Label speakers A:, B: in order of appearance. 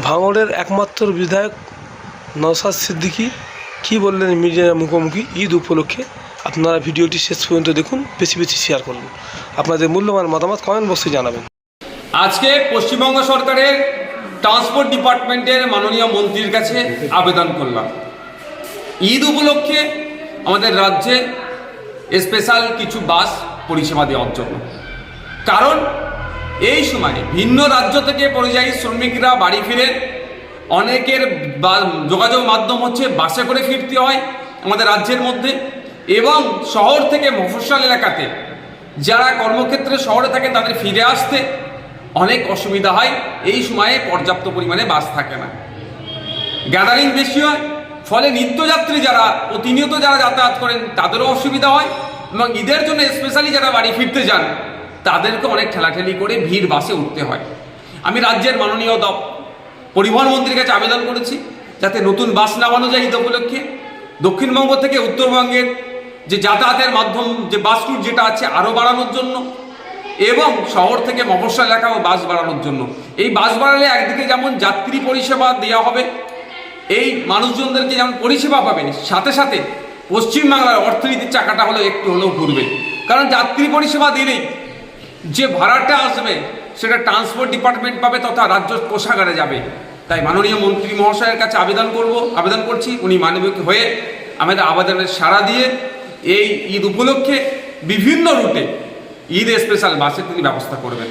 A: ভাঙড়ের একমাত্র বিধায়ক নওশাদ সিদ্দিকী। কী বললেন মিডিয়ার মুখোমুখি ঈদ উপলক্ষে? আপনারা ভিডিওটি শেষ পর্যন্ত দেখুন, বেশি বেশি শেয়ার করুন। আপনাদের মূল্যবান মতামত কমেন্ট বক্সে জানাবেন।
B: আজকে পশ্চিমবঙ্গ সরকারের ট্রান্সপোর্ট ডিপার্টমেন্টের মাননীয় মন্ত্রীর কাছে আবেদন করলাম। ঈদ উপলক্ষে আমাদের রাজ্যে স্পেশাল কিছু বাস পরিষেবা দেওয়ার জন্য। কারণ এই সময় ভিন্ন রাজ্য থেকে পরিযায়ী শ্রমিকরা বাড়ি ফিরে। অনেকের যোগাযোগ মাধ্যম হচ্ছে বাসে করে ফিরতে হয় আমাদের রাজ্যের মধ্যে এবং শহর থেকে মফস্বল এলাকাতে। যারা কর্মক্ষেত্রে শহরে থাকে তাদের ফিরে আসতে অনেক অসুবিধা হয়। এই সময়ে পর্যাপ্ত পরিমাণে বাস থাকে না। গ্যাদারিং বেশি হয়। ফলে নিত্যযাত্রী যারা, প্রতিনিয়ত যারা যাতায়াত করেন তাদেরও অসুবিধা হয় এবং ঈদের জন্য স্পেশালি যারা বাড়ি ফিরতে যান তাদেরকে অনেক ঠেলাঠেলি করে ভিড় বাসে উঠতে হয়। আমি রাজ্যের মাননীয় দপ পরিবহন মন্ত্রীর কাছে আবেদন করেছি যাতে নতুন বাস নামানো যায় ঈদ উপলক্ষে দক্ষিণবঙ্গ থেকে উত্তরবঙ্গের যে যাতায়াতের মাধ্যম, যে বাস রুট যেটা আছে আরও বাড়ানোর জন্য এবং শহর থেকে মফস্বল ও বাস বাড়ানোর জন্য। এই বাস বাড়ালে একদিকে যেমন যাত্রী পরিষেবা দেওয়া হবে, এই মানুষজনদেরকে যেমন পরিষেবা পাবেন সাথে সাথে পশ্চিমবাংলার অর্থনীতির চাকাটা হলো একটু হলেও ঘুরবে। কারণ যাত্রী পরিষেবা দিলেই যে ভাড়াটা আসবে, সেটা ট্রান্সপোর্ট ডিপার্টমেন্ট পাবে তথা রাজ্য কোষাগারে যাবে। তাই মাননীয় মন্ত্রী মহাশয়ের কাছে আবেদন করব, আবেদন করছি। উনি মানবিক হয়ে আমাদের আবেদনের সাড়া দিয়ে এই ঈদ উপলক্ষে বিভিন্ন রুটে ঈদ স্পেশাল বাসের তিনি ব্যবস্থা করবেন।